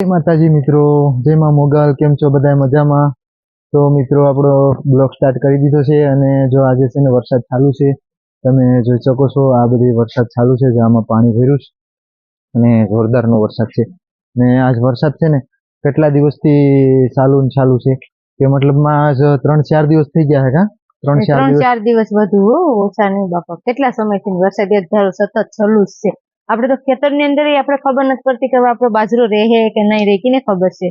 માતાજી મિત્રો જેમાં મોગલ કેમ છો બધા મજામાં? તો મિત્રો આપણો બ્લોગ સ્ટાર્ટ કરી દીધો છે અને જો આજે છે ને વરસાદ ચાલુ છે તમે જોઈ શકો છો આ બધી વરસાદ ચાલુ છે જે આમાં પાણી ભર્યું છે અને જોરદારનો વરસાદ છે. ને આજ વરસાદ છે ને કેટલા દિવસથી ચાલુ ને ચાલુ છે? કે મતલબમાં આજ ત્રણ ચાર દિવસ થઈ ગયા છે ત્રણ ચાર દિવસ. ચાર દિવસ વધુ ઓછા નહીં બાપા. કેટલા સમયથી વરસાદ સતત ચાલુ જ છે. આપણે તો ખેતરની અંદર આપણે ખબર નથી પડતી કે આપણો બાજરો રહે કે નહીં રહે કે ખબર છે?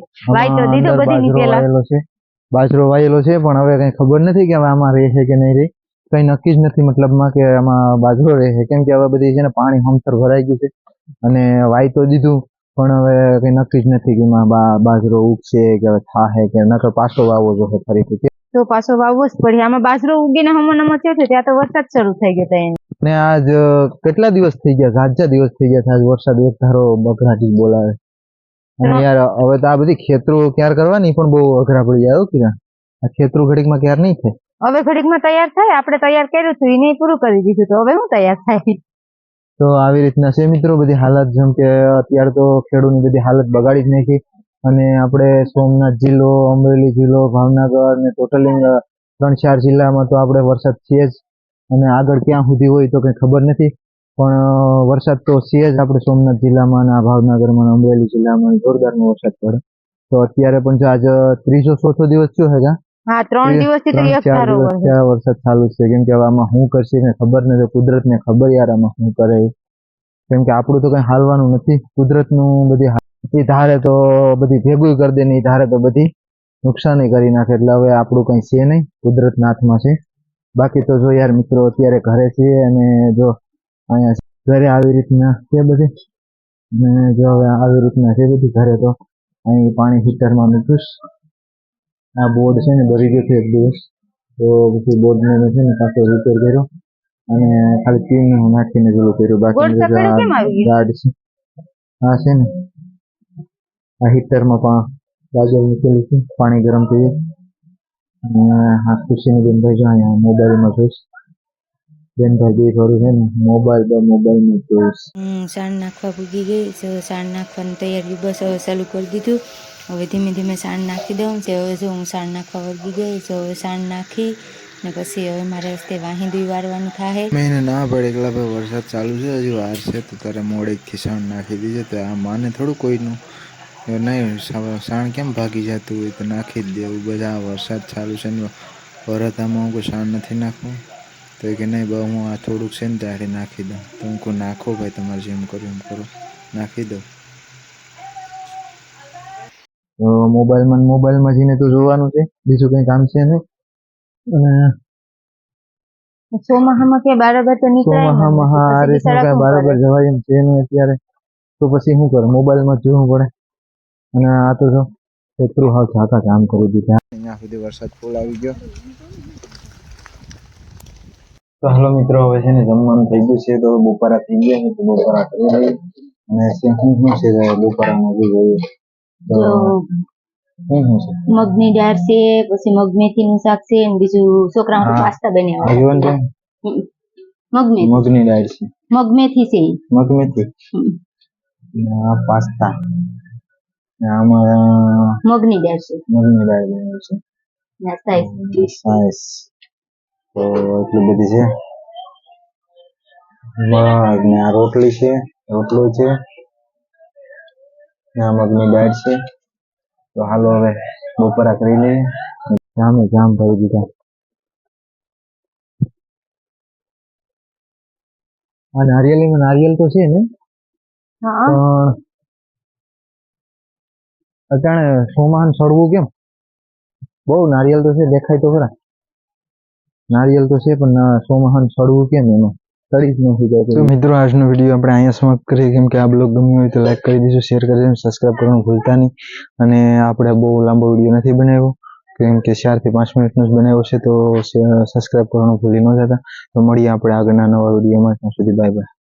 તો દીધો બધી નીકળેલા બાજરો. વાયેલો છે. બાજરો વાયેલો છે પણ હવે કઈ ખબર નથી કે હવે આમાં રહે કે નહીં રહે. કઈ નક્કી જ નથી મતલબમાં કે આમાં બાજરો રહે કેમ કે હવે બધી છે ને પાણી હમસર ભરાઈ ગયું છે. અને વાય તો દીધું પણ હવે કઈ નક્કી જ નથી કે એમાં બાજરો ઉગશે કે હવે થાહે કે નકર પાછો વાવો જોઈએ ફરીથી. તો પાછો વાવવો જ પડે. આમાં બાજરો ઉગીને હમણાં થયો છે ત્યાં તો વરસાદ શરૂ થઈ ગયો. ને આજ કેટલા દિવસ થઈ ગયા? ઝાઝા દિવસ થઈ ગયા છે. આજ વરસાદ એક ધારો બગડાટી બોલાવે. અને યાર હવે તો આ બધી ખેતરો ક્યાર કરવાની પણ બહુ અઘરા પડી જાય કિરણ? આ ખેતરો ઘડીકમાં ક્યાર નહીં થાય? હવે ઘડીકમાં તૈયાર થાય. આપણે તૈયાર કર્યું હતું એને પૂરું કરી દીધું તો હવે હું તૈયાર થાય? તો આવી રીતના છે મિત્રો બધી હાલત. જેમ કે અત્યારે તો ખેડૂતની બધી હાલત બગાડી જ નાખી. અને આપણે સોમનાથ જિલ્લો અમરેલી જિલ્લો ભાવનગર ને ટોટલી ત્રણ ચાર જિલ્લામાં તો આપણે વરસાદ છે જ. અને આગળ ક્યાં સુધી હોય તો કંઈ ખબર નથી. પણ વરસાદ તો છે જ આપણે સોમનાથ જિલ્લામાં અને ભાવનગરમાં અમરેલી જિલ્લામાં જોરદારનો વરસાદ પડે. તો અત્યારે પણ જો આજે ત્રીજો ચોથો દિવસ થયો છે હા ત્રણ દિવસથી તો ચાર દિવસ વરસાદ. ચાલુ છે. કેમ કે હવે આમાં શું કરશે ને ખબર નથી. કુદરત ને ખબર યાર આમાં શું કરે. કેમ કે આપણું તો કઈ હાલવાનું નથી. કુદરતનું બધી એ ધારે તો બધી ભેગું કરી દે ને એ ધારે તો બધી નુકસાની કરી નાખે. એટલે હવે આપણું કઈ છે નહીં. કુદરત હાથમાં છે. બાકી તો જો યાર મિત્રો અત્યારે ઘરે છીએ અને જો અહીંયા ઘરે આવી રીતના છે બધી. ને જો હવે આવી રીતના છે બધી ઘરે તો. અહીં પાણી હીટરમાં મૂકીશ. આ બોર્ડ છે ને ભરી ગયો છે એક દિવસ. તો પછી બોર્ડને મેં છે ને પાછો રિપેર કર્યો. અને ખાલી પિન નાખીને પેલું કર્યું. બાકી ગાર્ડ છે. હા છે ને. આ હીટરમાં પણ ગાજર મૂકેલી છે. પાણી ગરમ થઈ અને હા ખુશીની બેનભાઈ જો અહીંયા મોબાઈલમાં જોઈશ. બેનભાઈ બે થોડું છે ને મોબાઈલ બે મોબાઈલમાં જોઈશ. હું સાણ નાખવા પૂગી ગઈ સાણ નાખવાની તૈયારી બસ હવે ચાલુ કરી દીધું. હવે ધીમે ધીમે સાણ નાખી દઉં છે હવે જો હું સાણ નાખવા વળગી ગઈ છે હવે સાણ નાખી ને પછી હવે મારે રસ્તે વાહિંદું વારવાનું થાય મહિને ના પડે એકલા ભાઈ વરસાદ ચાલુ છે હજી વાર છે તો તારે મોડે ખિસાણ નાખી દીજે તો આ માને થોડું કોઈનું. નહીં સાણ કેમ ભાગી જતું હોય? તો નાખી જ દેવું. બધા વરસાદ ચાલુ છે ને વરતામાં હું કોઈ સાણ નથી નાખવું? તો કે નહીં બહુ હું આ થોડુંક છે ને ત્યારે નાખી દઉં. તો હું કોઈ નાખો ભાઈ તમારે જેમ કરો એમ કરો. નાખી દઉં. તો મોબાઈલમાં મોબાઈલમાં જઈને તો જોવાનું છે. બીજું કંઈ કામ છે નહીં? અને ચોમાસામાં કે બરાબર તો નીકળાય હા બરાબર જવાય એમ છે નહીં અત્યારે તો પછી શું કરું? મોબાઈલમાં જોવું પડે. અને આ તો જો એટલું હાલ ઝાકા કામ કરી દીધા અહીંયા સુધી વરસાદ ફૂલ આવી ગયો. તો હાલો મિત્રો હવે છે ને જમવાનું થઈ ગયું છે તો બપોરા થઈ ગયા છે તો બપોરા કરી લઈએ. અને શું શું છે બપોરામાં જે જોઈએ. તો શું શું છે? મગની દાળ છે પછી મગ મેથીનું શાક છે અને બીજું છોકરા માટે પાસ્તા બનાવ્યા. જીવન છે? મગ મેથી મગની દાળ છે. મગ મેથી છે. મગ મેથી પાસ્તા. ને આમાં મગની દાળ છે. મગની દાળ છે. સાઈસ. તો એટલી બધી છે. મગ ને આ રોટલી છે રોટલો છે ને આ મગની દાળ છે. તો હાલો હવે બપોરા કરી લઈએ જામે જામ ભરી દીધા. આ નારિયેળીમાં નારિયેલ તો છે ને? પણ અટાણે સોમાન સડવું કેમ? બહુ નારિયેળ તો છે, દેખાય તો ખરા. નારિયેળ તો છે, પણ સોમાન સડવું કેમ એમાં? સડી જ નથી મિત્રો, આજનો વીડિયો આપણે અહીંયા સમાપ્ત કરીએ. કેમ કે આ બ્લોગ ગમ્યો હોય તો લાઈક કરી દેજો શેર કરી દેજો સબસ્ક્રાઈબ કરવાનું ભૂલતા નહીં. અને આપણે બહુ લાંબો વીડિયો નથી બનાવ્યો. કેમ કે ચારથી પાંચ મિનિટનો જ બનાવ્યો છે, તો સબસ્ક્રાઈબ કરવાનું ભૂલી ન જતા. તો મળીએ આપણે આગળના નવા વિડીયોમાં ત્યાં સુધી બાય બાય